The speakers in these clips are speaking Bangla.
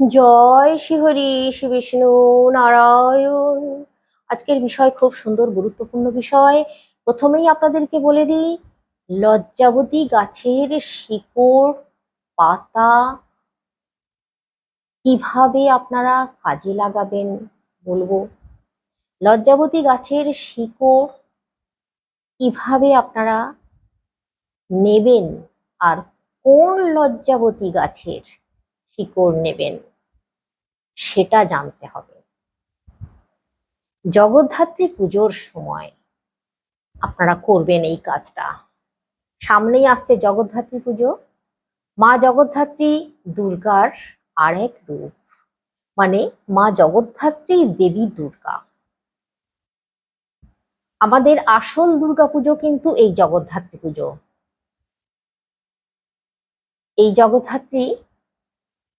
জয় শ্রীহরি শ্রী বিষ্ণু নারায়ণ। আজকের বিষয় খুব সুন্দর, গুরুত্বপূর্ণ বিষয়। প্রথমেই আপনাদেরকে বলে দিই, লজ্জাবতী গাছের শিকড়, পাতা কীভাবে আপনারা কাজে লাগাবেন বলব? লজ্জাবতী গাছের শিকড় কীভাবে আপনারা নেবেন? আর কোন লজ্জাবতী গাছের শিকড় নেবেন? সেটা জানতে হবে। জগদ্ধাত্রী পুজোর সময় আপনারা করবেন এই কাজটা। সামনেই আসছে জগদ্ধাত্রী পুজো। মা জগদ্ধাত্রী দুর্গার আরেক রূপ। মানে মা জগদ্ধাত্রী দেবী দুর্গা। আমাদের আসল দুর্গা পুজো কিন্তু এই জগদ্ধাত্রী পুজো। এই জগদ্ধাত্রী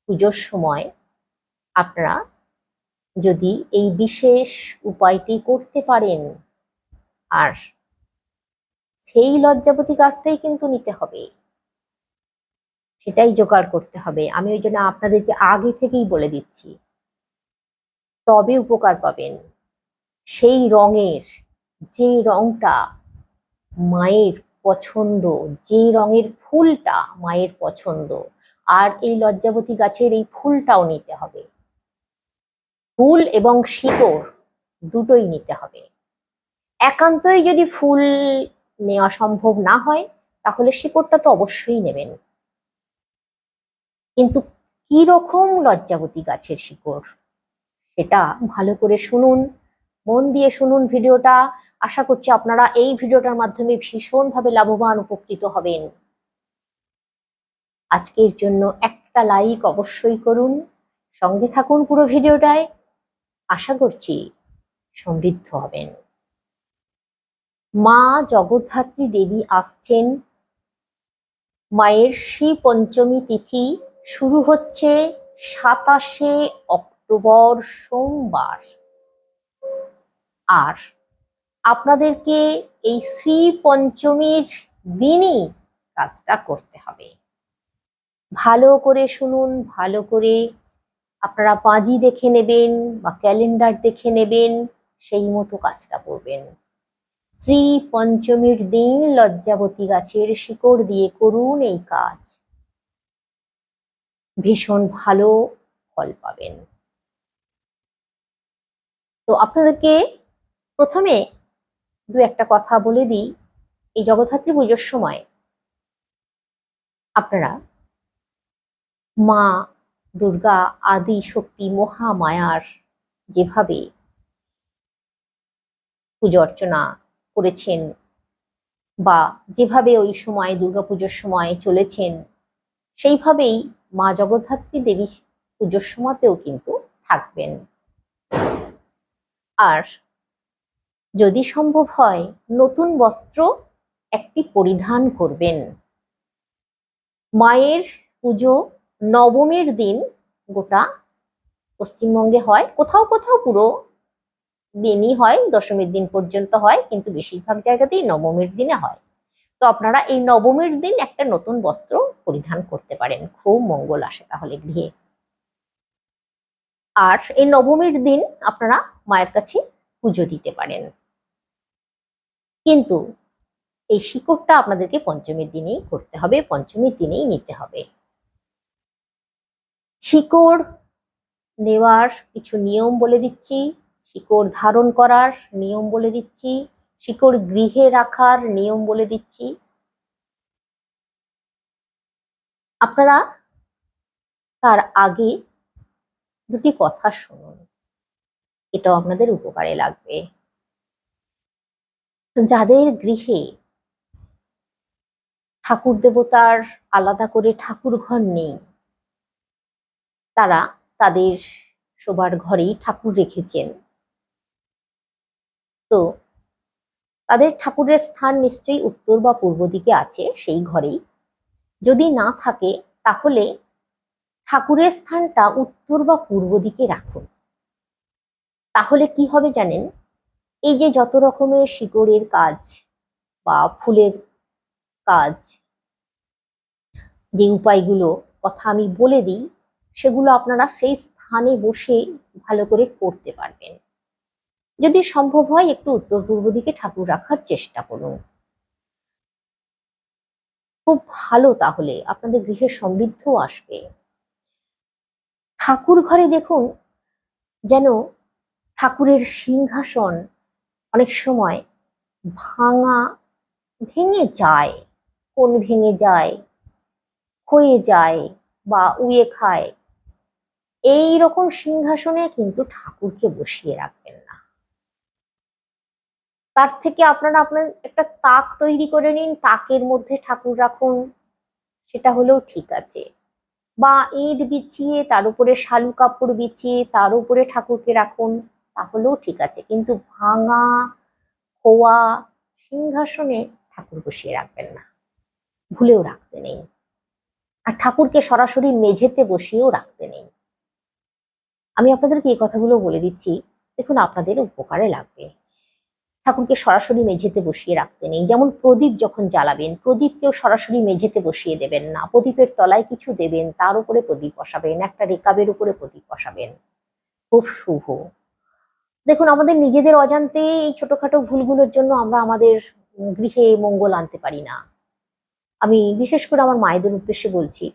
পুজোর সময় আপনারা যদি এই বিশেষ উপায়টি করতে পারেন, আর সেই লজ্জাবতী গাছটাই কিন্তু নিতে হবে। সেটাই জোগাড় করতে হবে। আমি ওই জন্য আপনাদেরকে আগে থেকেই বলে দিচ্ছি। তবে উপকার পাবেন। সেই রঙের যে রংটা মায়ের পছন্দ, যে রঙের ফুলটা মায়ের পছন্দ আর এই লজ্জাবতী গাছের এই ফুলটাও নিতে হবে। ফুল এবং শিকড় দুটোই নিতে হবে। একান্তই যদি ফুল নেওয়া সম্ভব না হয়, তাহলে শিকড়টা তো অবশ্যই নেবেন। কিন্তু কি রকম লজ্জাবতী গাছের শিকড়? সেটা ভালো করে শুনুন, মন দিয়ে শুনুন ভিডিওটা। আশা করছি আপনারা এই ভিডিওটার মাধ্যমে ভীষণভাবে লাভবান, উপকৃত হবেন। আজকের জন্য একটা লাইক অবশ্যই করুন। সঙ্গে থাকুন পুরো ভিডিওটায়। আশা করছি সমৃদ্ধ হবেন। মা জগদ্ধাত্রী দেবী আসছেন। মায়ের শ্রী পঞ্চমী তিথি শুরু হচ্ছে সাতাশে অক্টোবর সোমবার। আর আপনাদেরকে এই শ্রী পঞ্চমীর দিনই কাজটা করতে হবে। ভালো করে শুনুন, ভালো করে আপনারা পাঁজি দেখে নেবেন বা ক্যালেন্ডার দেখে নেবেন, সেই মতো কাজটা করবেন। শ্রী পঞ্চমীর দিন লজ্জাবতী গাছের শিকড় দিয়ে করুন এই কাজ। ভীষণ ভালো ফল পাবেন। তো আপনাদেরকে প্রথমে দু একটা কথা বলে দিই। এই জগদ্ধাত্রী পুজোর সময় আপনারা মা, দুর্গা আদি শক্তি মহামায়ার যেভাবে পুজো অর্চনা করেছেন বা যেভাবে ওই সময় দুর্গাপুজোর সময় চলেছেন, সেইভাবেই মা জগদ্ধাত্রী দেবী পুজোর সময়তেও কিন্তু থাকবেন। আর যদি সম্ভব হয়, নতুন বস্ত্র একটি পরিধান করবেন। মায়ের পুজো নবমীর দিন গোটা পশ্চিমবঙ্গে হয়। কোথাও কোথাও পুরো দিনই হয়, দশমীর দিন পর্যন্ত হয়, কিন্তু বেশিরভাগ জায়গাতেই নবমীর দিনে হয়। তো আপনারা এই নবমীর দিন একটা নতুন বস্ত্র পরিধান করতে পারেন। খুব মঙ্গল আসে তাহলে গৃহে। আর এই নবমীর দিন আপনারা মায়ের কাছে পুজো দিতে পারেন। কিন্তু এই শিকড়টা আপনাদেরকে পঞ্চমীর দিনেই করতে হবে, পঞ্চমীর দিনেই নিতে হবে। শিকড় নেওয়ার কিছু নিয়ম বলে দিচ্ছি, শিকড় ধারণ করার নিয়ম বলে দিচ্ছি, শিকড় গৃহে রাখার নিয়ম বলে দিচ্ছি। আপনারা তার আগে দুটি কথা শুনুন, এটাও আপনাদের উপকারে লাগবে। যাদের গৃহে ঠাকুর দেবতার আলাদা করে ঠাকুর ঘর নেই তারা তাদের শোবার ঘরেই ঠাকুর রেখেছেন। তো তাদের ঠাকুরের স্থান নিশ্চয়ই উত্তর বা পূর্ব দিকে আছে সেই ঘরেই। যদি না থাকে, তাহলে ঠাকুরের স্থানটা উত্তর বা পূর্ব দিকে রাখুন। তাহলে কি হবে জানেন? এই যে যত রকমের শিকড়ের কাজ বা ফুলের কাজ, যে উপায়গুলো কথা আমি বলে দিই সেগুলো আপনারা সেই স্থানে বসে ভালো করে করতে পারবেন। যদি সম্ভব হয়, একটু উত্তর পূর্ব দিকে ঠাকুর রাখার চেষ্টা করুন। খুব ভালো তাহলে, আপনাদের গৃহে সমৃদ্ধ আসবে। ঠাকুর ঘরে দেখুন, যেন ঠাকুরের সিংহাসন অনেক সময় ভাঙা, ভেঙে যায়। কোন ভেঙে যায়, ক্ষয়ে যায় বা উয়ে খায়। এই রকম সিংহাসনে কিন্তু ঠাকুরকে বসিয়ে রাখবেন না। তার থেকে আপনারা আপনার একটা তাক তৈরি করে নিন, তাকের মধ্যে ঠাকুর রাখুন, সেটা হলেও ঠিক আছে। বা ইট বিছিয়ে, তার উপরে শালু কাপড় বিছিয়ে, তার উপরে ঠাকুরকে রাখুন তাহলেও ঠিক আছে। কিন্তু ভাঙা, খোয়া সিংহাসনে ঠাকুর বসিয়ে রাখবেন না। ভুলেও রাখতে নেই। আর ঠাকুরকে সরাসরি মেঝেতে বসিয়েও রাখতে নেই। আমি আপনাদেরকে এই কথাগুলো বলে দিচ্ছি, দেখুন আপনাদের উপকারে লাগবে। ঠাকুরকে সরাসরি মেঝেতে বসিয়ে রাখতে নেই। যেমন প্রদীপ যখন জ্বালাবেন, প্রদীপকেও সরাসরি মেঝেতে বসিয়ে দেবেন না। প্রদীপের তলায় কিছু দেবেন, তার উপরে প্রদীপ বসাবেন, একটা রেকাবের উপরে প্রদীপ বসাবেন। খুব শুভ। দেখুন, আমাদের নিজেদের অজান্তে এই ছোটখাটো ভুলগুলোর জন্য আমরা আমাদের গৃহে মঙ্গল আনতে পারি না। আমি বিশেষ করে আমার মায়েদের উদ্দেশ্যে বলছি,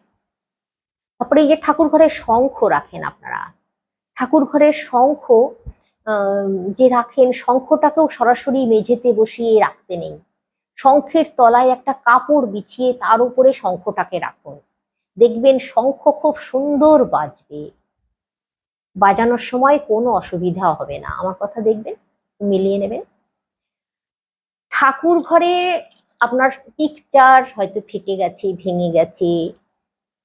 তারপরে এই যে ঠাকুর ঘরে শঙ্খ রাখেন আপনারা ঠাকুর ঘরের শঙ্খ যে রাখেন, শঙ্খটাকেও সরাসরি মেঝেতে বসিয়ে রাখতে নেই। শঙ্খের তলায় একটা কাপড় বিছিয়ে তার উপরে শঙ্খটাকে রাখুন। দেখবেন শঙ্খ খুব সুন্দর বাজবে। বাজানোর সময় কোনো অসুবিধা হবে না। আমার কথা দেখবেন, মিলিয়ে নেবেন। ঠাকুর ঘরে আপনার পিকচার হয়তো ফেটে গেছে, ভেঙে গেছে।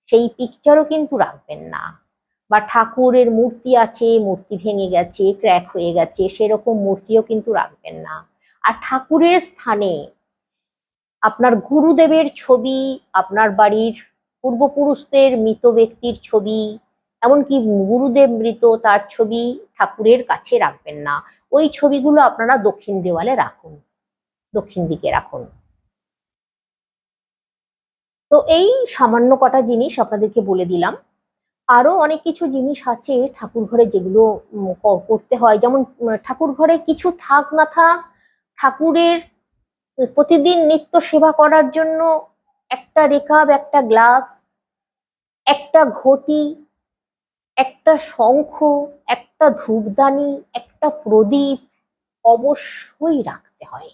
সেই পিকচারও কিন্তু রাখবেন না। বা ঠাকুরের মূর্তি আছে, মূর্তি ভেঙে গেছে ক্র্যাক হয়ে গেছে, সেরকম মূর্তিও কিন্তু রাখবেন না। আর ঠাকুরের স্থানে আপনার গুরুদেবের ছবি, আপনার বাড়ির পূর্বপুরুষদের মৃত ব্যক্তির ছবি, এমনকি গুরুদেব মৃত তার ছবি ঠাকুরের কাছে রাখবেন না। ওই ছবিগুলো আপনারা দক্ষিণ দেওয়ালে রাখুন। দক্ষিণ দিকে রাখুন। তো এই সামান্য কটা জিনিস আপনাদেরকে বলে দিলাম। আরও অনেক কিছু জিনিস আছে ঠাকুর ঘরে যেগুলো করতে হয়। যেমন ঠাকুর ঘরে কিছু থাক না থাক, ঠাকুরের প্রতিদিন নিত্য সেবা করার জন্য একটা রেকাব, একটা গ্লাস, একটা ঘটি, একটা শঙ্খ, একটা ধূপদানি, একটা প্রদীপ অবশ্যই রাখতে হয়।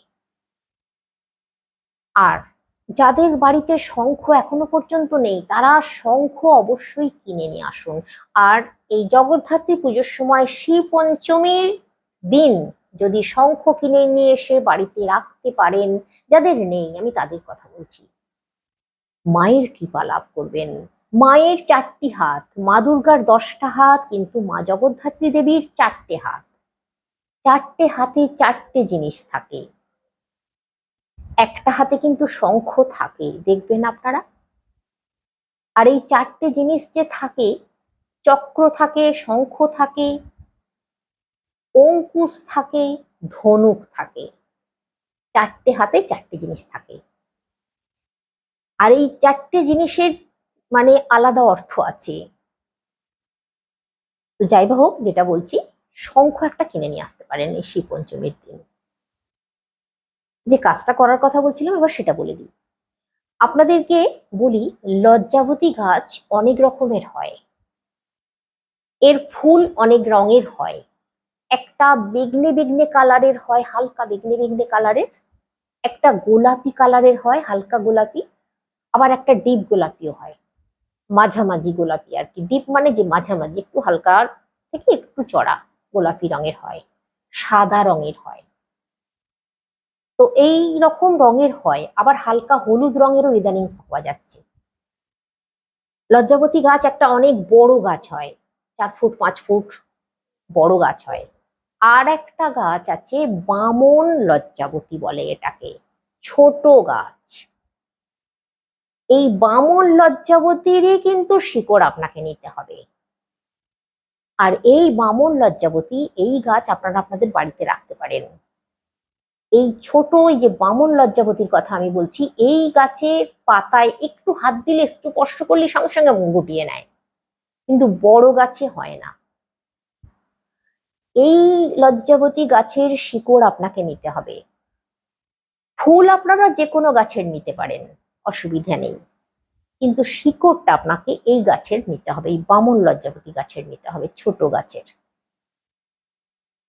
আর যাদের বাড়িতে শঙ্খ এখনও পর্যন্ত নেই, তারা শঙ্খ অবশ্যই কিনে নিয়ে আসুন। আর এই জগদ্ধাত্রী পুজোর সময় শ্রী পঞ্চমীর দিন যদি শঙ্খ কিনে নিয়ে এসে বাড়িতে রাখতে পারেন, যাদের নেই, আমি তাদের কথা বলছি। মায়ের কৃপা লাভ করবেন। মায়ের চারটি হাত, মা দুর্গার দশটা হাত, কিন্তু মা জগদ্ধাত্রী দেবীর চারটে হাত। চারটে হাতে চারটে জিনিস থাকে। একটা হাতে কিন্তু শঙ্খ থাকে, দেখবেন আপনারা? আর এই চারটে জিনিস যে থাকে, চক্র থাকে, শঙ্খ থাকে, অঙ্কুশ থাকে, ধনুক থাকে, চারটে হাতে চারটে জিনিস থাকে। আর এই চারটে জিনিসের মানে আলাদা অর্থ আছে। তো যাই হোক, যেটা বলছি, শঙ্খ একটা কিনে নিয়ে আসতে পারেন এই শিব পঞ্চমীর দিন। যে কাজটা করার কথা বলছিলাম, এবার সেটা বলে দিই। আপনাদেরকে বলি, লজ্জাবতী গাছ অনেক রকমের হয়। এর ফুল অনেক রঙের হয়। একটা বেগনে বেগনে কালারের হয়, হালকা বেগনে বেগনে কালারের। একটা গোলাপি কালারের হয়, হালকা গোলাপি। আবার একটা ডিপ গোলাপিও হয়। মাঝামাঝি গোলাপি আর কি। ডিপ মানে যে মাঝামাঝি, একটু হালকা থেকে একটু চড়া গোলাপি রঙের হয়। সাদা রঙের হয়। তো এই রকম রঙের হয়, আবার হালকা হলুদ রঙেরও ইদানিং পাওয়া যাচ্ছে। লজ্জাবতী গাছ একটা অনেক বড় গাছ হয়, চার ফুট, পাঁচ ফুট বড় গাছ হয়। আর একটা গাছ আছে বামন লজ্জাবতী বলে এটাকে, ছোট গাছ। এই বামন লজ্জাবতীরই কিন্তু শিকড় আপনাকে নিতে হবে। আর এই বামন লজ্জাবতী এই গাছ আপনারা আপনাদের বাড়িতে রাখতে পারেন। এই ছোট ওই যে বামন লজ্জাবতীর কথা আমি বলছি, এই গাছের পাতায় একটু হাত দিলে স্পর্শ করলে সঙ্গে সঙ্গে গুটিয়ে নেয়। কিন্তু বড় গাছে হয় না। এই লজ্জাবতী গাছের শিকড় আপনাকে নিতে হবে। ফুল আপনারা যে কোনো গাছের নিতে পারেন, অসুবিধা নেই। কিন্তু শিকড়টা আপনাকে এই গাছের নিতে হবে, এই বামন লজ্জাবতী গাছের নিতে হবে, ছোট গাছের।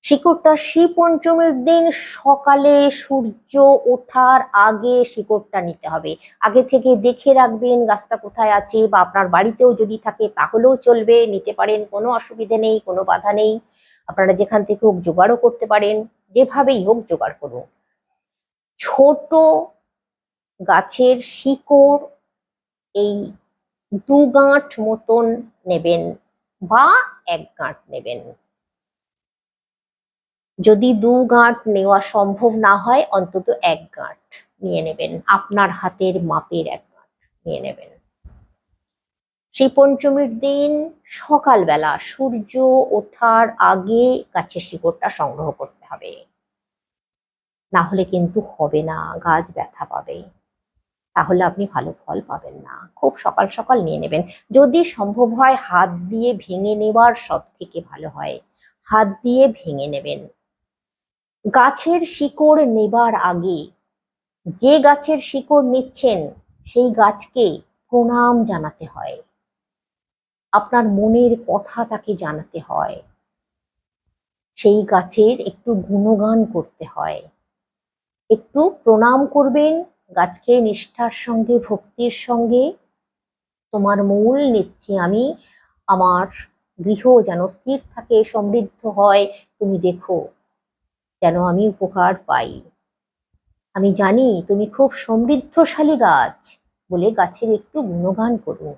শিকড়টা শ্রী পঞ্চমীর দিন সকালে সূর্য ওঠার আগে শিকড়টা নিতে হবে। আগে থেকে দেখে রাখবেন গাছটা কোথায় আছে বা আপনার বাড়িতেও যদি থাকে তাহলেও চলবে, নিতে পারেন, কোনো অসুবিধে নেই, কোনো বাধা নেই। আপনারা যেখান থেকে হোক জোগাড়ও করতে পারেন, যেভাবেই হোক জোগাড় করুন। ছোট গাছের শিকড় এই দু গাঁট মতন নেবেন বা এক গাঁট নেবেন। যদি দু গাঁট নেওয়া সম্ভব না হয়, অন্তত এক গাঁট নিয়ে নেবেন। আপনার হাতের মাপের এক গাঁট নিয়ে নেবেন। সেই পঞ্চমীর দিন সকালবেলা সূর্য ওঠার আগে গাছের শিকড়টা সংগ্রহ করতে হবে। না হলে কিন্তু হবে না, গাছ ব্যথা পাবে। তাহলে আপনি ভালো ফল পাবেন না। খুব সকাল সকাল নিয়ে নেবেন। যদি সম্ভব হয়, হাত দিয়ে ভেঙে নেওয়ার সব থেকে ভালো হয়। হাত দিয়ে ভেঙে নেবেন। গাছের শিকড় নেবার আগে যে গাছের শিকড় নিচ্ছেন, সেই গাছকে প্রণাম জানাতে হয়। আপনার মনের কথা তাকে জানাতে হয়। সেই গাছের একটু গুণগান করতে হয়। একটু প্রণাম করবেন গাছকে নিষ্ঠার সঙ্গে, ভক্তির সঙ্গে। তোমার মূল নিচ্ছি আমি, আমার গৃহ যেন স্থির থাকে, সমৃদ্ধ হয়। তুমি দেখো যেন আমি উপকার পাই। আমি জানি তুমি খুব সমৃদ্ধশালী গাছ বলে গাছের একটু গুণগান করুন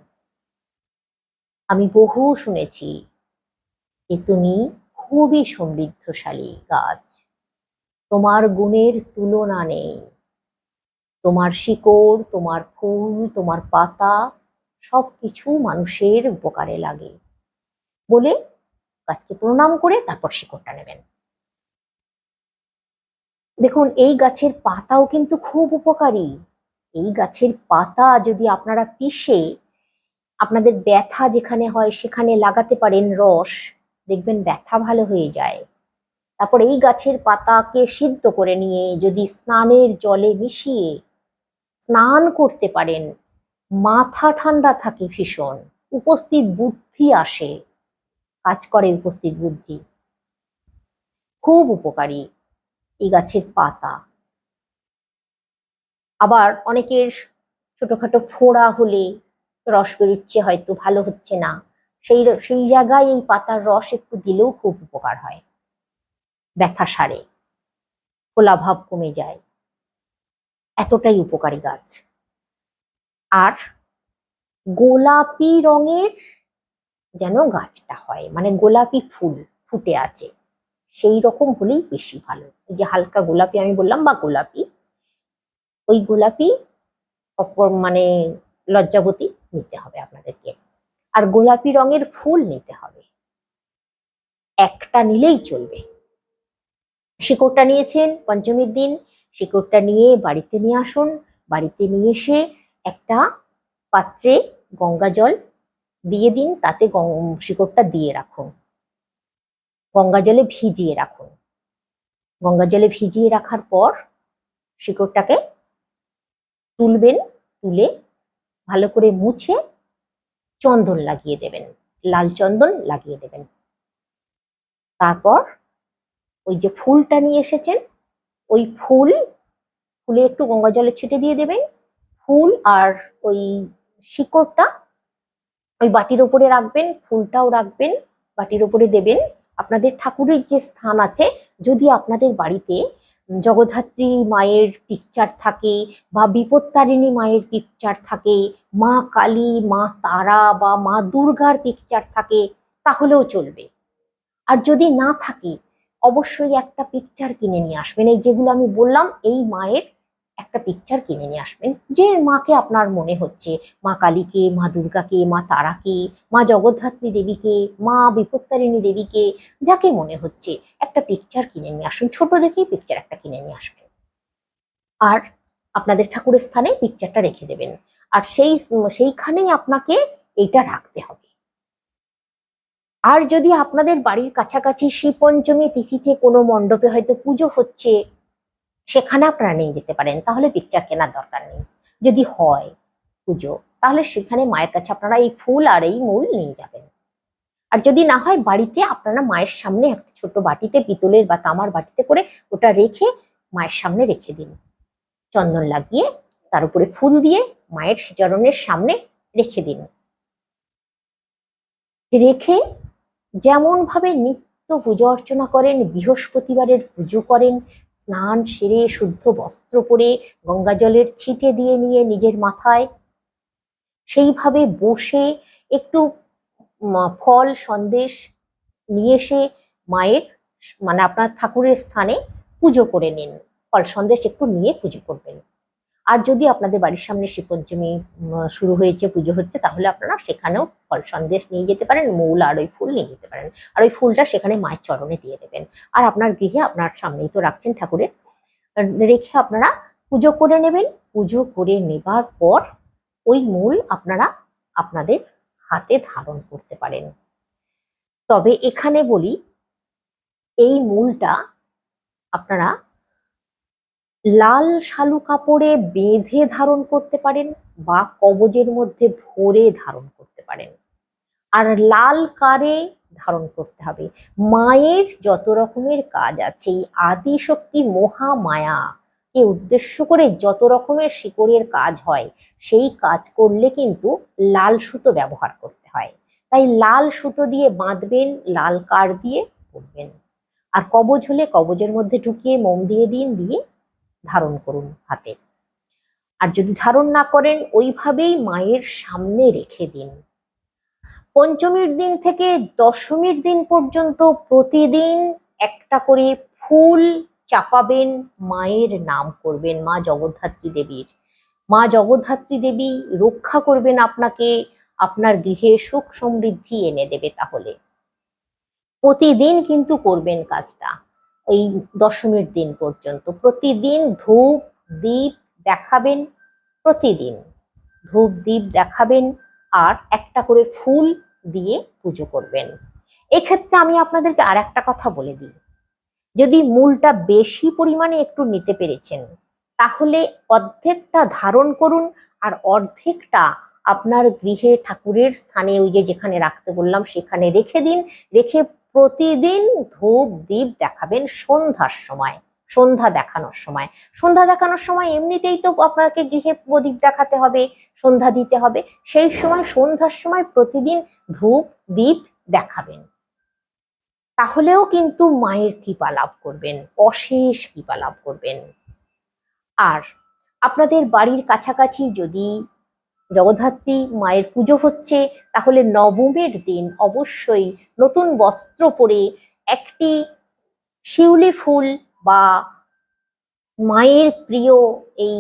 আমি বহু শুনেছি যে তুমি খুবই সমৃদ্ধশালী গাছ। তোমার গুণের তুলনা নেই। তোমার শিকড়, তোমার ফুল, তোমার পাতা সব কিছু মানুষের উপকারে লাগে বলে গাছকে প্রণাম করে তারপর শিকড়টা নেবেন। দেখুন, এই গাছের পাতাও কিন্তু খুব উপকারী। এই গাছের পাতা যদি আপনারা পিষে, আপনাদের ব্যথা যেখানে হয় সেখানে লাগাতে পারেন রস। দেখবেন ব্যথা ভালো হয়ে যায়। তারপর এই গাছের পাতাকে সিদ্ধ করে নিয়ে যদি স্নানের জলে মিশিয়ে স্নান করতে পারেন, মাথা ঠান্ডা থাকে ভীষণ, উপস্থিত বুদ্ধি আসে। কাজ করে উপস্থিত বুদ্ধি। খুব উপকারী। গাছের পাতা। আবার অনেকের ছোটখাটো ফোড়া হলে রস বেরোচ্ছে, হয়তো ভালো হচ্ছে না। সেই সেই জায়গায় এই পাতার রস একটু দিলেও খুব উপকার হয়। ব্যথা সারে ফোলাভাব কমে যায়। এতটাই উপকারী গাছ। আর গোলাপি রঙের যেন গাছটা হয় মানে গোলাপি ফুল ফুটে আছে। সেই রকম হলেই বেশি ভালো। এই যে হালকা গোলাপি আমি বললাম বা গোলাপি, ওই গোলাপি অপর মানে লজ্জাবতী নিতে হবে আপনাদেরকে। আর গোলাপি রঙের ফুল নিতে হবে। একটা নিলেই চলবে। শিকড়টা নিয়েছেন পঞ্চমীর দিন, শিকড়টা নিয়ে বাড়িতে নিয়ে আসুন। বাড়িতে নিয়ে এসে একটা পাত্রে গঙ্গা জল দিয়ে দিন, তাতে শিকড়টা দিয়ে রাখুন। গঙ্গা জলে ভিজিয়ে রাখুন। গঙ্গা জলে ভিজিয়ে রাখার পর শিকড়টাকে তুলবেন, তুলে ভালো করে মুছে চন্দন লাগিয়ে দেবেন, লাল চন্দন লাগিয়ে দেবেন। তারপর ওই যে ফুলটা নিয়ে এসেছেন, ওই ফুল, ফুলে একটু গঙ্গা জলে ছিটে দিয়ে দেবেন। ফুল আর ওই শিকড়টা ওই বাটির ওপরে রাখবেন, ফুলটাও রাখবেন, বাটির ওপরে দেবেন। আপনাদের ঠাকুরের যে স্থান আছে, যদি আপনাদের বাড়িতে জগদ্ধাত্রী মায়ের পিকচার থাকে বা বিপত্তারিণী মায়ের পিকচার থাকে, মা কালী, মা তারা বা মা দুর্গার পিকচার থাকে, তাহলেও চলবে। আর যদি না থাকে, অবশ্যই একটা পিকচার কিনে নিয়ে আসবেন। এই যেগুলো আমি বললাম, এই মায়ের একটা পিকচার কিনে নিয়ে আসবেন যে মাকে আপনার মনে হচ্ছে। মা কালীকে, মা দুর্গাকে, মা তারাকে, মা জগদ্ধাত্রী দেবীকে, মা বিপত্তারিণী দেবীকে, যাকে মনে হচ্ছে, একটা পিকচার কিনে নিয়ে আসুন। ছোট দেখেই পিকচার একটা কিনে নিয়ে আসবেন। আর আপনাদের ঠাকুরের স্থানে পিকচারটা রেখে দেবেন। আর সেই, সেইখানেই আপনাকে এইটা রাখতে হবে। আর যদি আপনাদের বাড়ির কাছাকাছি শ্রী পঞ্চমী তিথিতে কোনো মণ্ডপে হয়তো পুজো হচ্ছে সেখানে আপনারা নিয়ে যেতে পারেন, তাহলে পিকচার কেনার দরকার নেই। যদি হয় পুজো, তাহলে সেখানে মায়ের কাছে আপনারা এই ফুল আর এই মূল নিয়ে যাবেন। আর যদি না হয়, বাড়িতে আপনারা মায়ের সামনে একটা ছোট বাটিতে পিতলের বা তামার বাটিতে করে ওটা রেখে মায়ের সামনে রেখে দিন। চন্দন লাগিয়ে, তার উপরে ফুল দিয়ে মায়ের শ্রীচরণের সামনে রেখে দিন। রেখে যেমন ভাবে নিত্য পুজো অর্চনা করেন, বৃহস্পতিবারের পুজো করেন স্নান সেরে শুদ্ধ বস্ত্র পরে গঙ্গা জলের ছিটে দিয়ে নিয়ে নিজের মাথায় সেইভাবে বসে একটু ফল সন্দেশ নিয়ে এসে মায়ের মানে আপনার ঠাকুরের স্থানে পুজো করে নিন। ফল সন্দেশ একটু নিয়ে পুজো করবেন। আর যদি আপনাদের বাড়ির সামনে শ্রী পঞ্চমী শুরু হয়েছে, পুজো হচ্ছে, তাহলে আপনারা সেখানেও ফল সন্দেশ নিয়ে যেতে পারেন, মূল আর ওই ফুল নিয়ে যেতে পারেন। আর ওই ফুলটা সেখানে মায়ের চরণে দিয়ে দেবেন। আর আপনার গৃহে আপনার সামনেই তো রাখছেন ঠাকুরের, রেখে আপনারা পুজো করে নেবেন। পুজো করে নেবার পর ওই মূল আপনারা আপনাদের হাতে ধারণ করতে পারেন। তবে এখানে বলি, এই মূলটা আপনারা লাল শালু কাপড়ে বেঁধে ধারণ করতে পারেন বা কবজের মধ্যে ভরে ধারণ করতে পারেন। আর লাল কারে ধারণ করতে হবে। মায়ের যত রকমের কাজ আছে, এই আদি শক্তি মহামায়া, কে উদ্দেশ্য করে যত রকমের শিকড়ের কাজ হয়, সেই কাজ করলে কিন্তু লাল সুতো ব্যবহার করতে হয়। তাই লাল সুতো দিয়ে বাঁধবেন, লাল কার দিয়ে পরবেন আর কবজ হলে কবজের মধ্যে ঢুকিয়ে মোম দিয়ে দিন, দিয়ে ধারণ করুন হাতে। আর যদি ধারণ না করেন, ওইভাবেই মায়ের সামনে রেখে দিন। পঞ্চমীর দিন থেকে দশমীর দিন পর্যন্ত প্রতিদিন একটা করে ফুল চাপাবেন, মায়ের নাম করবেন, মা জগদ্ধাত্রী দেবীর। মা জগদ্ধাত্রী দেবী রক্ষা করবেন আপনাকে, আপনার গৃহে সুখ সমৃদ্ধি এনে দেবে তাহলে। প্রতিদিন কিন্তু করবেন কাজটা। এই দশমীর দিন পর্যন্ত। প্রতিদিন ধূপ, দীপ দেখাবেন, প্রতিদিন ধূপ, দীপ দেখাবেন আর একটা করে ফুল দিয়ে পুজো করবেন। এক্ষেত্রে আমি আপনাদেরকে আর একটা কথা বলে দিই। যদি মূলটা বেশি পরিমাণে একটু নিতে পেরেছেন, তাহলে অর্ধেকটা ধারণ করুন আর অর্ধেকটা আপনার গৃহে ঠাকুরের স্থানে ওই যে যেখানে রাখতে বললাম সেখানে রেখে দিন। রেখে প্রতিদিন ধূপ দীপ দেখাবেন সন্ধ্যার সময়, সন্ধ্যা দেখানোর সময়। সন্ধ্যা দেখানোর সময় এমনিতেই তো আপনাকে গৃহে প্রদীপ দেখাতে হবে, সন্ধ্যা দিতে হবে। সেই সময়, সন্ধ্যার সময় প্রতিদিন ধূপ দীপ দেখাবেন। তাহলেও কিন্তু মায়ের কৃপা লাভ করবেন, অশেষ কৃপা লাভ করবেন। আর আপনাদের বাড়ির কাছাকাছি যদি জগদ্ধাত্রী মায়ের পুজো হচ্ছে, তাহলে নবমের দিন অবশ্যই নতুন বস্ত্র পরে একটি শিউলি ফুল বা মায়ের প্রিয় এই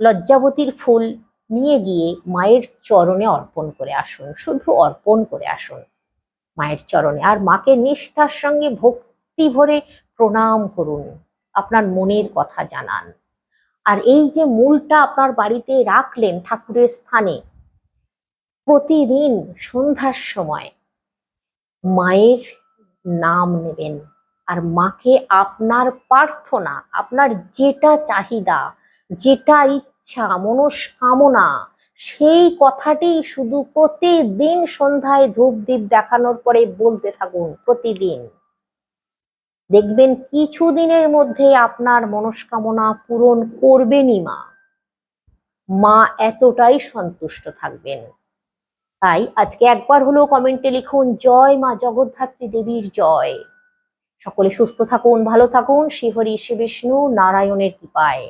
লজ্জাবতীর ফুল নিয়ে গিয়ে মায়ের চরণে অর্পণ করে আসুন, শুধু অর্পণ করে আসুন মায়ের চরণে। আর মাকে নিষ্ঠার সঙ্গে ভক্তি ভরে প্রণাম করুন, আপনার মনের কথা জানান। আর এই যে মূলটা আপনার বাড়িতে রাখলেন ঠাকুরের স্থানে, প্রতিদিন সন্ধ্যার সময় মায়ের নাম নেবেন আর মাকে আপনার প্রার্থনা, আপনার যেটা চাহিদা, যেটা ইচ্ছা, মনস্কামনা, সেই কথাটি শুধু প্রতিদিন সন্ধ্যায় ধূপ দীপ দেখানোর পরে বলতে থাকুন, প্রতিদিন। দেখবেন কিছু দিনের মধ্যে আপনার মনস্কামনা পূরণ করবেনই মা। মা এতটাই সন্তুষ্ট থাকবেন। তাই আজকে একবার হলেও কমেন্টে লিখুন, জয় মা জগদ্ধাত্রী দেবীর জয়। সকলে সুস্থ থাকুন, ভালো থাকুন। শ্রীহরি শ্রী বিষ্ণু নারায়ণের কৃপায়।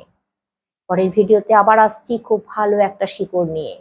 পরের ভিডিওতে আবার আসছি, খুব ভালো একটা শিকড় নিয়ে।